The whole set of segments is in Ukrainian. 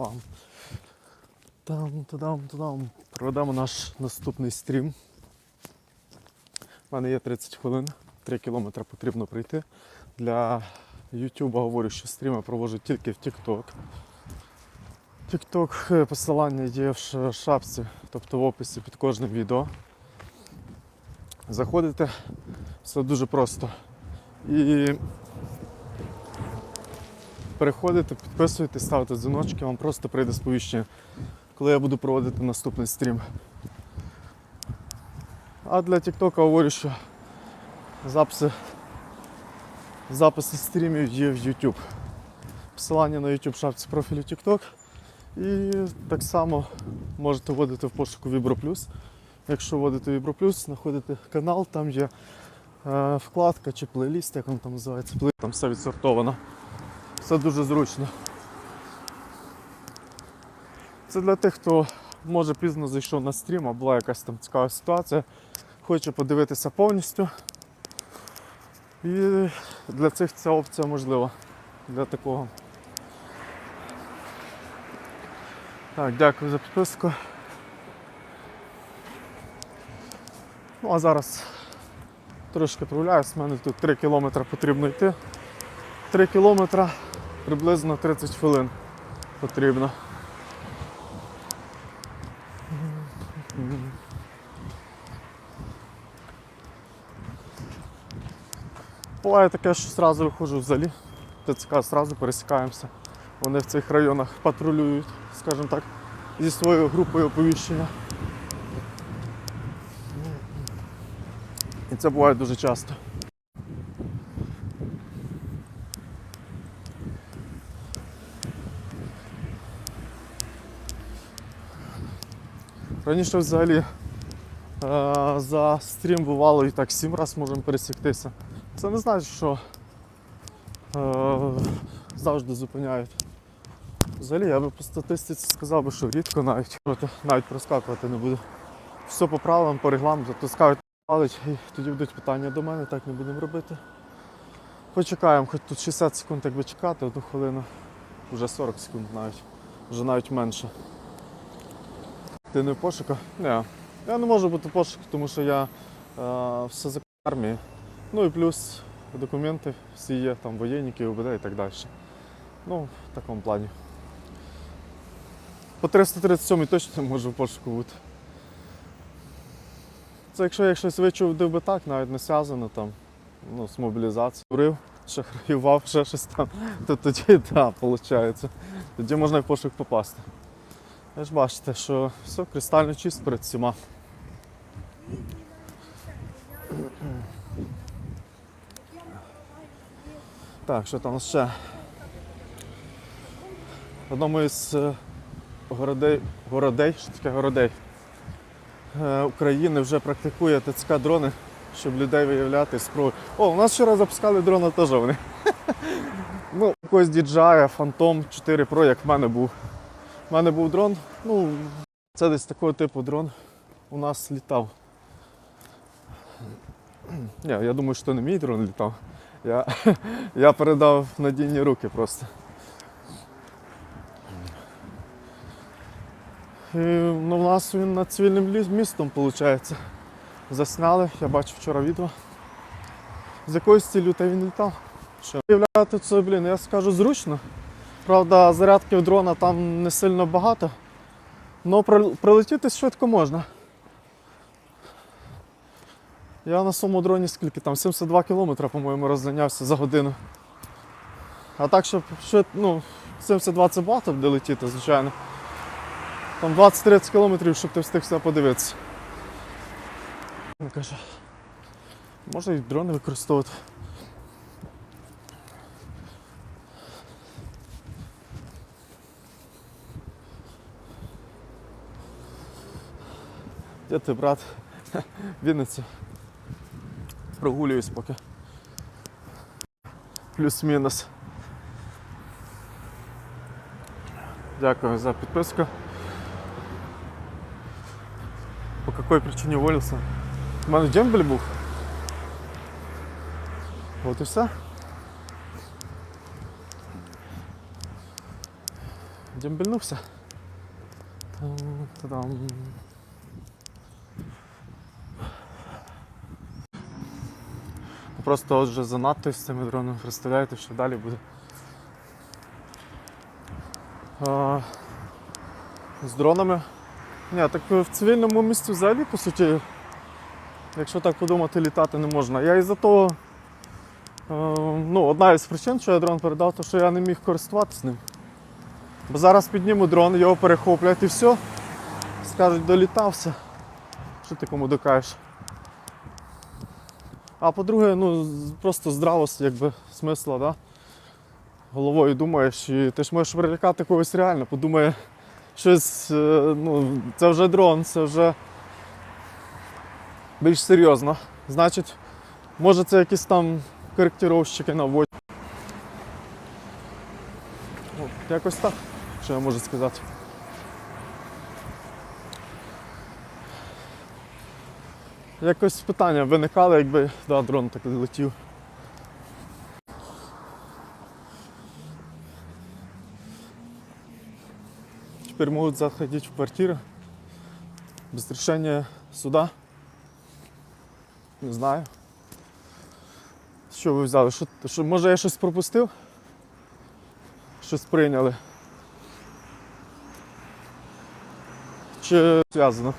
Пам. Там, тадам, тадам. Проведемо наш наступний стрім. У мене є 30 хвилин, 3 кілометри потрібно пройти. Для YouTube говорю, що стріми проводжу тільки в TikTok. TikTok е, посилання є в шапці, тобто в описі під кожним відео. Заходите, все дуже просто. І переходите, підписуєтесь, ставите дзвіночки, вам просто прийде сповіщення, коли я буду проводити наступний стрім. А для TikTok говорю, що записи, записи стрімів є в YouTube. Посилання на YouTube шапці профілю TikTok. І так само можете вводити в пошуку Vibro Якщо вводите Vibro знаходите канал, там є е, вкладка чи плейліст, як він там називається. Там все відсортовано. Все дуже зручно. Це для тих, хто може пізно зайшов на стрім, а була якась там цікава ситуація, хоче подивитися повністю. І для цих ця опція можлива. Для такого. Так, дякую за підписку. Ну а зараз трошки прогуляюсь, у мене тут 3 кілометри потрібно йти. 3 кілометри приблизно 30 хвилин потрібно. Буває таке, що одразу виходжу в залі, ТЦК одразу пересікаємося. Вони в цих районах патрулюють, скажімо так, зі своєю групою оповіщення. І це буває дуже часто. Раніше взагалі е, за стрім бувало і так сім разів можемо пересіктися. Це не значить, що е, завжди зупиняють. Взагалі я би по статистиці сказав би, що рідко навіть навіть проскакувати не буду. Все по правилам, по регламенту, затискають палець і тоді будуть питання до мене, так не будемо робити. Почекаємо, хоч тут 60 секунд, якби чекати, одну хвилину. Вже 40 секунд навіть, вже навіть менше. Ти не в пошуках? Ні. Я не можу бути в пошуку, тому що я е, все за армії. Ну і плюс документи всі є, там воєнники, УБД і так далі. Ну, в такому плані. По 337 точно не можу в пошуку бути. Це якщо я щось вичув би так, навіть не зв'язано там, ну, з мобілізацією. Курив, ще храював, ще щось там, то тоді так, виходить. Тоді можна в пошук попасти. Ви ж бачите, що все кристально чисто перед всіма. Так, що там ще? В одному із е, городей, городей, що таке городей е, України вже практикує ТЦК дрони, щоб людей виявляти спробу. О, у нас вчора запускали дрона теж вони. Ну, якогось DJI Phantom 4 Pro, як в мене був. У мене був дрон, ну, це десь такого типу дрон у нас літав. Ні, я думаю, що не мій дрон літав. Я, я передав надійні руки просто. І, ну, у нас він над цивільним містом, виходить. Засняли, я бачив вчора відео. З якоюсь ціллю та він літав. Що виявляти це, блін, я скажу зручно. Правда, зарядки в дрона там не сильно багато, але прилетіти швидко можна. Я на своєму дроні скільки там, 72 кілометри, по-моєму, розганявся за годину. А так, щоб швид, ну, 72 це багато буде летіти, звичайно. Там 20-30 кілометрів, щоб ти встиг все подивитися. Я кажу, можна і дрони використовувати. Де ти, брат? Вінниця. Прогулююсь поки. Плюс-мінус. Дякую за підписку. По какой причине уволился? У мене дембель був. От і все. Дімбельнувся. Там, Просто отже занадто з цими дронами. Представляєте, що далі буде. А, з дронами. Ні, так в цивільному місці взагалі, по суті, якщо так подумати, літати не можна. Я із-за того, ну, одна із причин, що я дрон передав, то що я не міг користуватися ним. Бо зараз підніму дрон, його перехоплять і все. Скажуть, долітався. Що ти кому докажеш? А по-друге, ну просто здраво, якби смисла, да? головою думаєш, і ти ж можеш прилякати когось реально, подумає щось, е, ну, це вже дрон, це вже більш серйозно. Значить, може це якісь там коректировщики наводять. От, якось так, що я можу сказати. Якось питання виникало, якби да, дрон так летів. Теперь могут заходить в квартиры без решения суда. Не знаю. Що ви взяли? Що, що, може я щось пропустив? Щось прийняли? Чи зв'язано?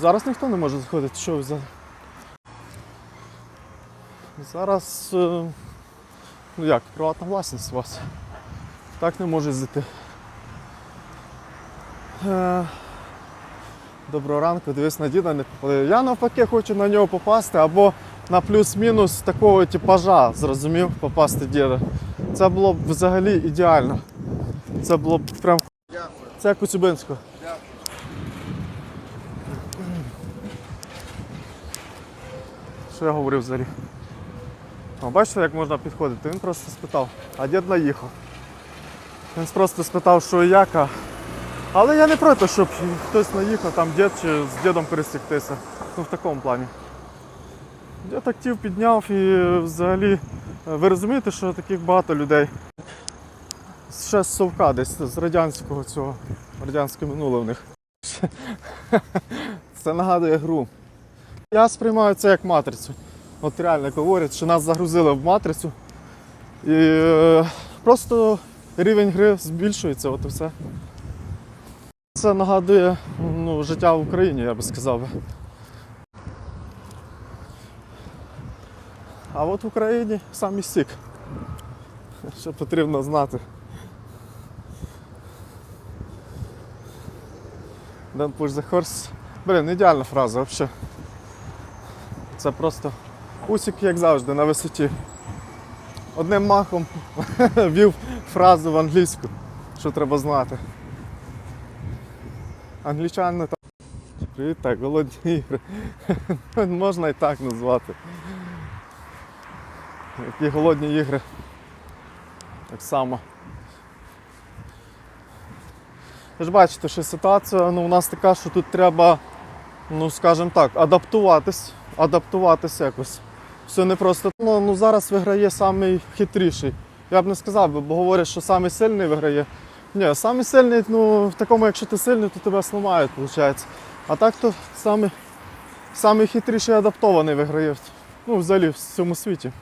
Зараз ніхто не може заходити. Що ви взяли? Зараз. е, Ну як, приватна власність у вас. Так не може зайти. Е, Доброго ранку, дивись на діда не попали. Я навпаки хочу на нього попасти або на плюс-мінус такого типажа, зрозумів, попасти діда. Це було б взагалі ідеально. Це було б прям. Це Коцюбинського. Що я говорив взагалі? О, бачите, як можна підходити? Він просто спитав, а дід наїхав. Він просто спитав, що і як, а але я не проти, щоб хтось наїхав, там дід чи з дідом пересіктися. Ну в такому плані. Дід актив підняв і взагалі е, ви розумієте, що таких багато людей. Ще з совка десь з радянського цього. Радянське минуле в них. Це нагадує гру. Я сприймаю це як матрицю. От реально говорять, що нас загрузили в матрицю. І е, просто рівень гри збільшується, от і все. Це нагадує ну, життя в Україні, я би сказав. А от в Україні самі сік. Що потрібно знати. Don't push the horse. Блін, ідеальна фраза взагалі. Це просто усік, як завжди, на висоті. Одним махом вів фразу в англійську, що треба знати. Англічани там. Привіт, так, голодні ігри. Можна і так назвати. Які голодні ігри. Так само. Ви ж бачите, що ситуація ну, у нас така, що тут треба, ну скажімо так, адаптуватись, адаптуватись якось. Все не просто. Ну, ну зараз виграє самий хитріший. Я б не сказав, бо говорять, що самий сильний виграє. Ні, самий сильний, ну в такому, якщо ти сильний, то тебе сламають, виходить. А так то самий, самий адаптований виграє. Ну, взагалі в цьому світі.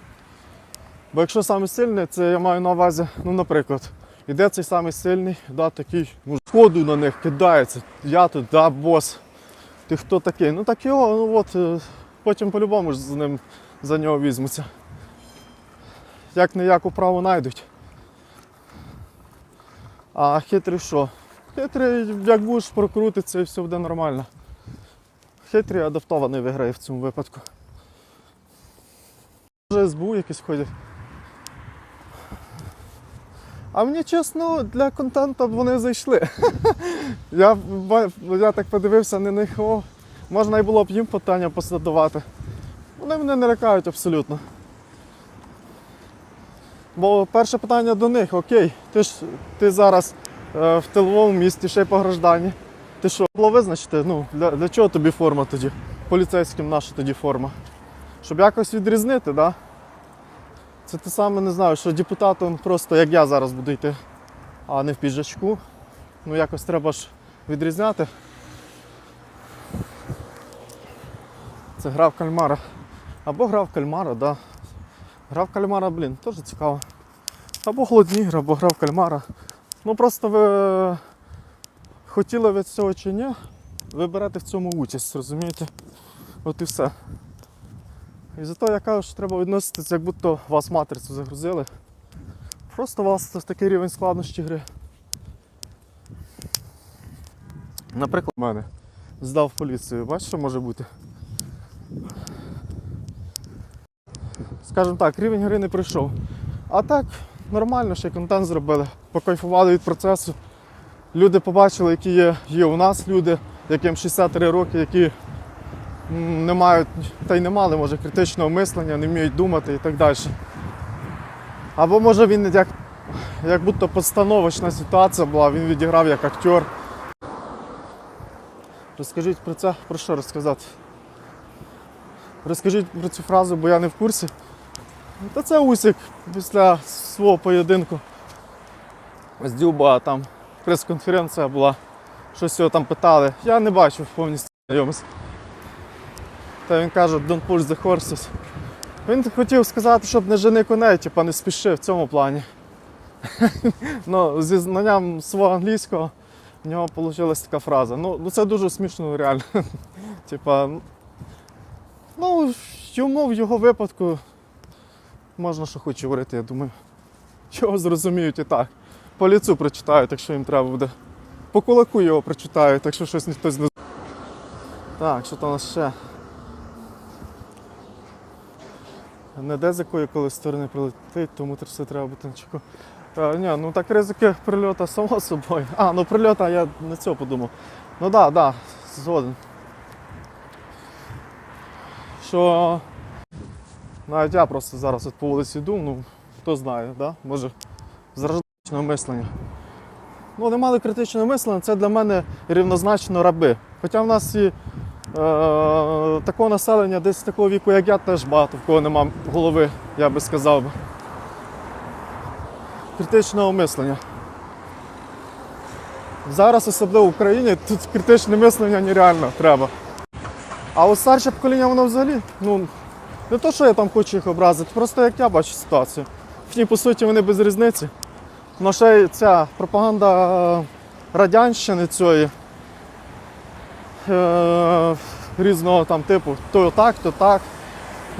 Бо якщо самий це я маю на увазі, ну, наприклад, іде цей самий сильний, да, такий, ну, ходу на них кидається. Я тут, да, бос. Ти хто такий? Ну так його, ну от, е, потім по-любому ж з ним за нього візьмуться. Як не як управу знайдуть. А хитрий що? Хитрий, як будеш прокрутитися і все буде нормально. Хитрий адаптований виграє в цьому випадку. Може СБУ якісь ходять. А мені чесно, для контенту б вони зайшли. я, я так подивився на них, о, можна і було б їм питання позадавати. Вони мене не лякають абсолютно. Бо перше питання до них, окей, ти ж ти зараз е, в тиловому місті, ще й по граждані. Ти що, було визначити? Ну, для, для чого тобі форма тоді? Поліцейським наша тоді форма? Щоб якось відрізнити? Да? Це те саме не знаю, що депутатом просто як я зараз буду йти. а не в піджачку. Ну якось треба ж відрізняти. Це гра в кальмара. Або гра в кальмара, да. Гра в кальмара, блін, теж цікаво. Або голодні ігри, або гра в кальмара. Ну просто ви хотіли від цього чи ні, ви берете в цьому участь, розумієте? От і все. І зато я кажу, що треба відноситися, як будто вас матрицю загрузили. Просто у вас такий рівень складності гри. Наприклад, мене здав поліцію. Бачиш, що може бути? Скажімо так, рівень гри не прийшов. А так, нормально, ще контент зробили, покайфували від процесу. Люди побачили, які є, є у нас люди, яким 63 роки, які не мають та й не мали, може, критичного мислення, не вміють думати і так далі. Або може він як, як будто постановочна ситуація була, він відіграв як актер. Розкажіть про це, про що розказати? Розкажіть про цю фразу, бо я не в курсі. Та це Усік після свого поєдинку з Дюба там прес-конференція була, щось його там питали. Я не бачив повністю знайомий. Та він каже, don't push the horses. Він хотів сказати, щоб не жени коней, типа не спіши в цьому плані. ну, зі знанням свого англійського в нього вийшла така фраза. Ну, ну це дуже смішно, реально. Типа, ну, йому в його випадку можна що хоче говорити, я думаю. Його зрозуміють і так. По ліцу прочитають, якщо їм треба буде. По кулаку його прочитають, якщо щось ніхто не Так, що там у нас ще? Не де з якої коли сторони прилетить, тому все треба бути на чеку. Е, ні, ну так ризики прильоту само собою. А, ну прильота я на цього подумав. Ну так, да, так, да, згоден. Що навіть я просто зараз от по вулиці йду, ну хто знає, да? може з мислення. Ну, вони мали критичне мислення, це для мене рівнозначно раби. Хоча в нас і е, такого населення, десь такого віку, як я, теж багато, в кого нема голови, я би сказав. Критичного мислення. Зараз, особливо в Україні, тут критичне мислення нереально треба. А от старше покоління, воно взагалі, ну, не то, що я там хочу їх образити, просто як я бачу ситуацію. Їхні, по суті, вони без різниці. Ну, ще ця пропаганда е, радянщини цієї е, різного там типу, то так, то так,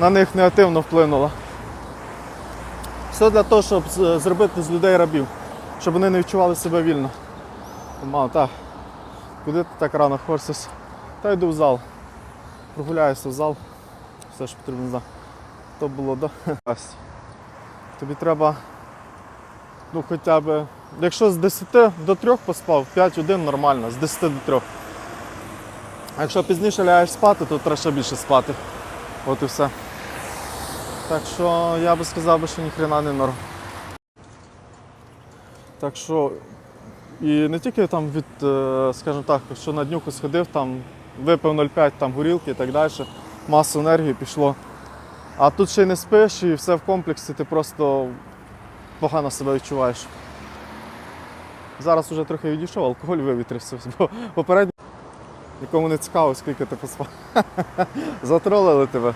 на них негативно вплинула. Все для того, щоб зробити з людей рабів, щоб вони не відчували себе вільно. Мало, так. Куди ти так рано хорсиш? Та йду в зал. Прогуляюся в зал. Все ж потрібно знати. То було до. Тобі треба ну хоча б, якщо з 10 до 3 поспав, 5-1 нормально, з 10 до 3. А якщо пізніше лягаєш спати, то треба ще більше спати. От і все. Так що я би сказав, що ніхрена не норм. Так що і не тільки там від, е, скажімо так, що на днюху сходив, там випив 0,5 там горілки і так далі, масу енергії пішло. А тут ще й не спиш і все в комплексі, ти просто погано себе відчуваєш. Зараз вже трохи відійшов, алкоголь вивітрився, бо попередньо нікому не цікаво, скільки ти поспав. Затролили тебе.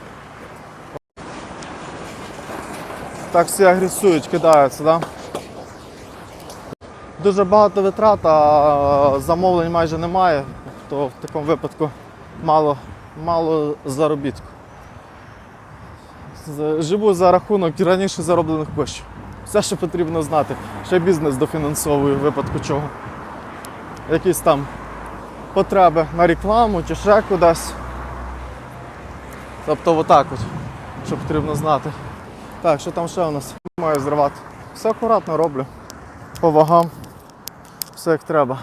Так всі агресують, кидаються? Да? Дуже багато витрат, а замовлень майже немає, то в такому випадку мало, мало заробітку. Живу за рахунок раніше зароблених коштів. Все, що потрібно знати. Ще бізнес дофінансовую в випадку чого. Якісь там потреби на рекламу чи ще кудись. Тобто отак от, що потрібно знати. Так, що там ще у нас? Маю зривати. Все акуратно роблю. По вагам. Все як треба.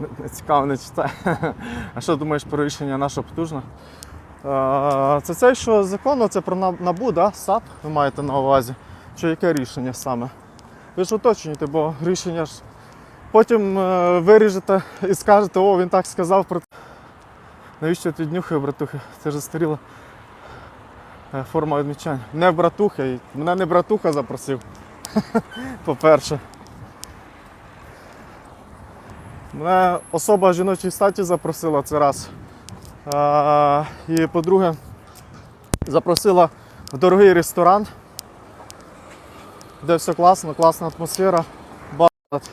Не- Не цікаво, не читаю. А що думаєш про рішення нашого потужного? Це це, що законно, це про набу, да? САП ви маєте на увазі. Чи яке рішення саме? Ви ж уточнюєте, бо рішення ж потім е, виріжете і скажете, о, він так сказав про. Навіщо ти днюхаю, братухи? Це ж застаріло. Е, Форма відмічання. Не братуха. Мене не братуха запросив. По-перше. Мене особа жіночої статі запросила це раз. А, і по-друге, запросила в дорогий ресторан, де все класно, класна атмосфера. Бат.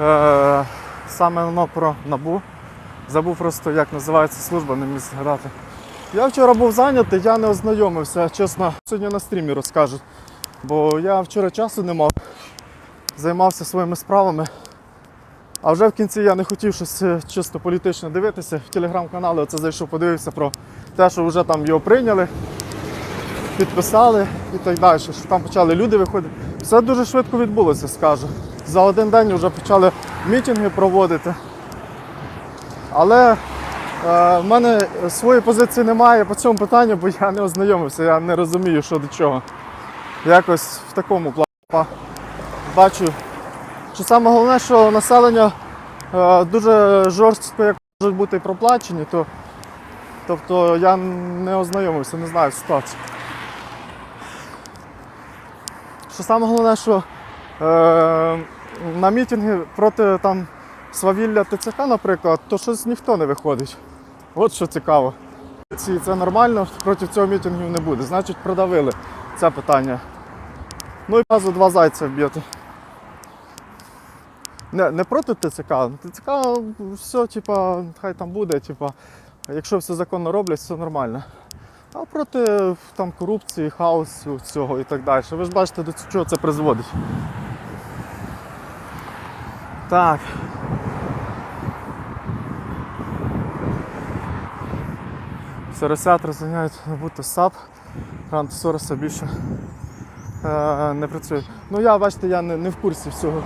Е, саме воно про набу. Забув просто, як називається служба, не міг згадати. Я вчора був зайнятий, я не ознайомився, чесно, сьогодні на стрімі розкажу. Бо я вчора часу не мав, займався своїми справами. А вже в кінці я не хотів щось е, чисто політично дивитися. В телеграм-каналі оце зайшов, подивився про те, що вже там його прийняли, підписали і так далі. Що там почали люди виходити. Все дуже швидко відбулося, скажу. За один день вже почали мітинги проводити. Але е, в мене своєї позиції немає по цьому питанню, бо я не ознайомився, я не розумію, що до чого. Якось в такому плані бачу. Що саме головне, що населення е, дуже жорстко як можуть бути проплачені, то тобто я не ознайомився, не знаю ситуацію. Що саме головне, що е, на мітинги проти там свавілля ТЦК, наприклад, то щось ніхто не виходить. От що цікаво. Ці- Це нормально, проти цього мітингів не буде. Значить, продавили це питання. Ну і разу два зайця вб'єте. Не, не проти ТЦК. ТЦК все, типа, хай там буде, типа, якщо все законно роблять, все нормально. А проти там, корупції, хаосу, цього і так далі. Ви ж бачите, до чого це призводить. Так. Соросят розганяють набути САП. Рант Сороса більше не працює. Ну я, бачите, я не, не в курсі всього,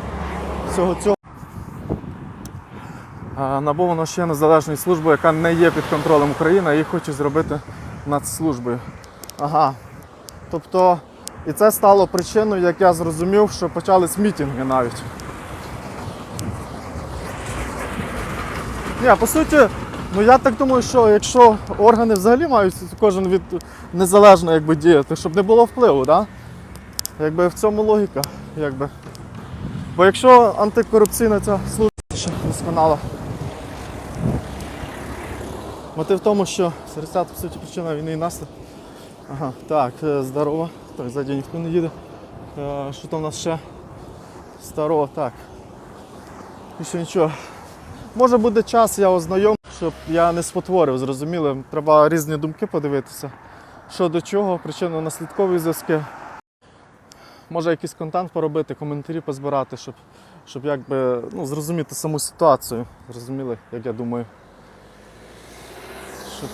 всього цього. Е, НАБУ воно ще є незалежною службою, яка не є під контролем України, її хочуть зробити нацслужбою. Ага. Тобто, і це стало причиною, як я зрозумів, що почались мітинги навіть. Ні, по суті, ну я так думаю, що якщо органи взагалі мають кожен від незалежно якби діяти, щоб не було впливу, да? Якби в цьому логіка. Якби. Бо якщо антикорупційна ця служба ще досконала. Мотив в тому, що серед по суті причина війни і наслідок. Ага, так, е, здорово. Так, ззаді ніхто не їде. Е, Що там у нас ще? Здорово, так. І що нічого. Може буде час, я ознайом, щоб я не спотворив, зрозуміли. Треба різні думки подивитися. Що до чого, причинно-наслідкові зв'язки. Може якийсь контент поробити, коментарі позбирати, щоб, щоб якби, ну, зрозуміти саму ситуацію. Зрозуміли, як я думаю. Щоб,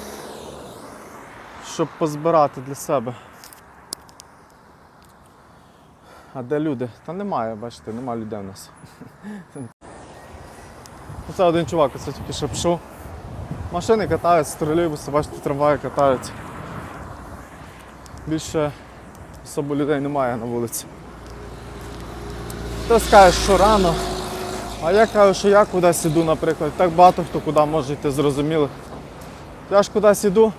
щоб позбирати для себе. А де люди? Та немає, бачите, немає людей у нас. Оце один чувак, оце тільки що пішов. Машини катаються, тролейбуси, бачите, трамваї катаються. Більше особо людей немає на вулиці. Хтось каже, що рано. А я кажу, що я кудись іду, наприклад. Так багато хто куди може йти, зрозуміло. Я ж кудись іду.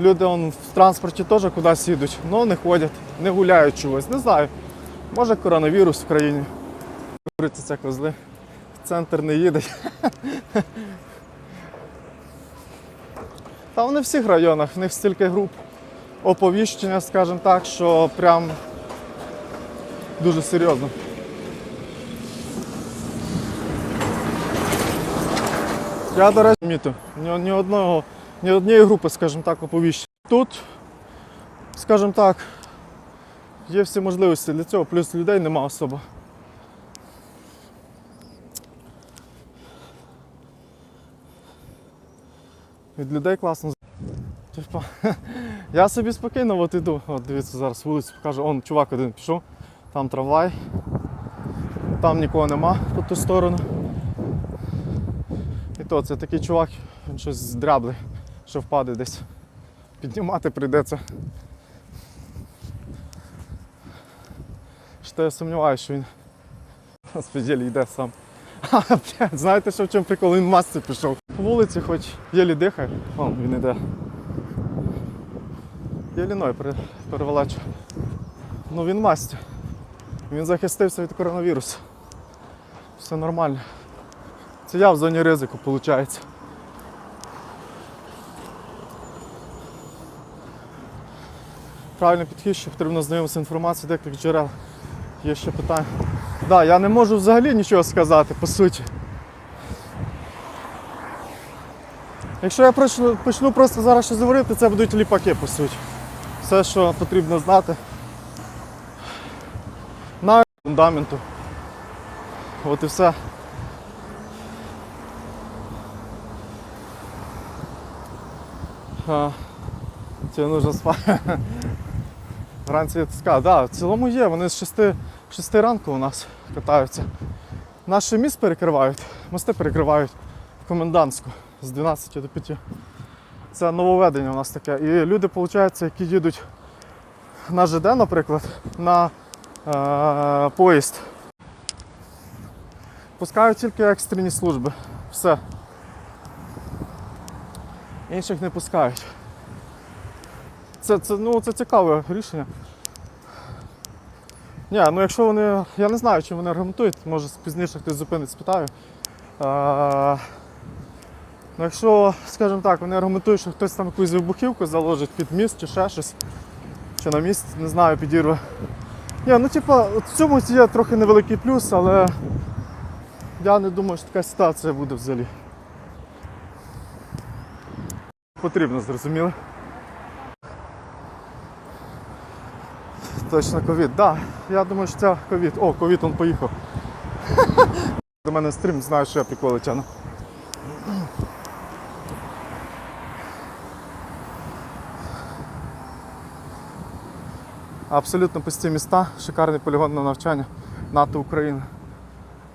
Люди он, в транспорті теж кудись їдуть, але не ходять, не гуляють чогось. Не знаю. Може коронавірус в країні. Говориться, це козли. В центр не їдуть. Та вони в всіх районах, в них стільки груп оповіщення, скажімо так, що прям дуже серйозно. Я, до речі, міту, ні, ні одного, ні однієї групи, скажімо так, оповіщення. Тут, скажімо так, є всі можливості для цього, плюс людей нема особо. Від людей класно. Типа, я собі спокійно от іду. От дивіться, зараз вулицю покажу. Он чувак один пішов, там трамвай, там нікого нема по ту сторону. І то це такий чувак, він щось здряблий, що впаде десь. Піднімати прийдеться. Що я сумніваюся, що він на йде сам. А, блядь, знаєте, що в чому прикол? Він в масці пішов. По вулиці, хоч єлі дихає. Вон він іде. Єлі ной пере- переволачує. Ну він в. Він захистився від коронавірусу. Все нормально. Це я в зоні ризику, виходить. Правильний підхід, що потрібно знайомитися інформацією декількох джерел. Є ще питання. Так, да, я не можу взагалі нічого сказати, по суті. Якщо я почну просто зараз щось говорити, це будуть ліпаки, по суті. Все, що потрібно знати. На фундаменту. От і все. А, тебе нужно спати. Вранці сказав, да, в цілому є, вони з 6, 6 ранку у нас катаються. Наш міст перекривають, мости перекривають в комендантську з 12 до 5. Це нововведення у нас таке. І люди, виходить, які їдуть на ЖД, наприклад, на е, поїзд. Пускають тільки екстрені служби. Все. Інших не пускають. Це, це, ну, це цікаве рішення. Ні, ну якщо вони. Я не знаю, чи вони аргументують, може пізніше хтось зупинить, спитаю. Ну, якщо, скажімо так, вони аргументують, що хтось там якусь вибухівку заложить під міст чи ще щось, чи на міст, не знаю, підірве. Ні, ну типа, в цьому є трохи невеликий плюс, але я не думаю, що така ситуація буде взагалі. Потрібно, зрозуміло. Точно ковід, так. Да. Я думаю, що це ковід. О, ковід он поїхав. До мене стрім, знаю, що я приколи тяну. Абсолютно пусті міста, шикарний полігон на навчання НАТО Україна.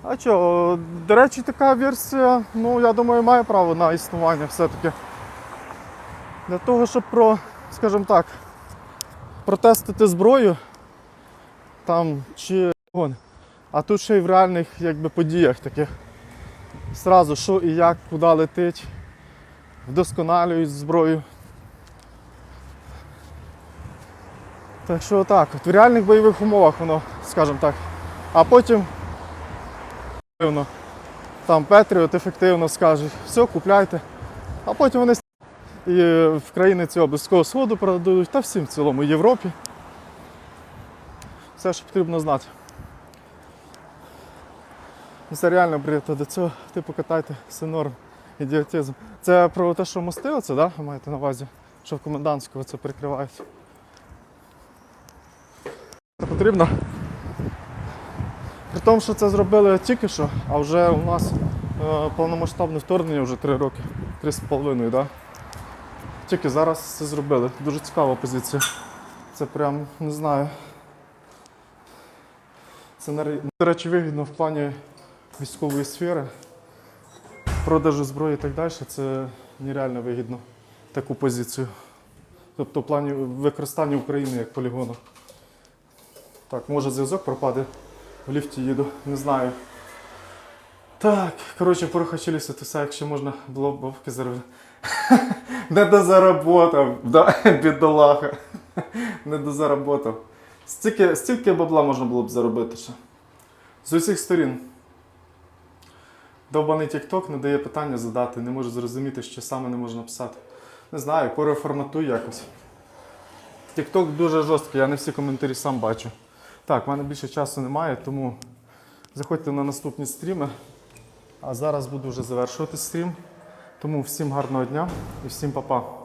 А що, до речі, така версія, ну я думаю, має право на існування все-таки. Для того, щоб про, скажімо так, протестити зброю там чи вон. А тут ще й в реальних якби, подіях таких. Сразу що і як, куди летить, вдосконалюють зброю. Так що так, в реальних бойових умовах воно, скажімо так. А потім там Петріот ефективно скаже, все, купляйте. А потім вони і в країни цього близького сходу продадуть, та всім в цілому, Європі. Все, що потрібно знати. Ну, Це реально бред, до цього типу катайте, все норм, ідіотизм. Це про те, що мости оце, да? маєте на увазі, що в комендантського це прикривають. Потрібно. При тому, що це зробили тільки що, а вже у нас е, повномасштабне вторгнення вже три роки, три з половиною, да? Тільки зараз це зробили. Дуже цікава позиція. Це прям не знаю. Це на речі вигідно в плані військової сфери, продажу зброї і так далі. Це нереально вигідно таку позицію. Тобто в плані використання України як полігону. Так, може зв'язок пропаде. В ліфті їду, не знаю. Так, коротше, порухачилися, то все, якщо можна було б бабки заробити. Не дозаработав, да, бідолаха. Не дозаработав. Стільки, стільки бабла можна було б заробити ще. З усіх сторін. Довбаний TikTok не дає питання задати, не можу зрозуміти, що саме не можна написати. Не знаю, переформатуй якось. TikTok дуже жорсткий, я не всі коментарі сам бачу. Так, в мене більше часу немає, тому заходьте на наступні стріми. А зараз буду вже завершувати стрім. Тому всім гарного дня і всім па-па.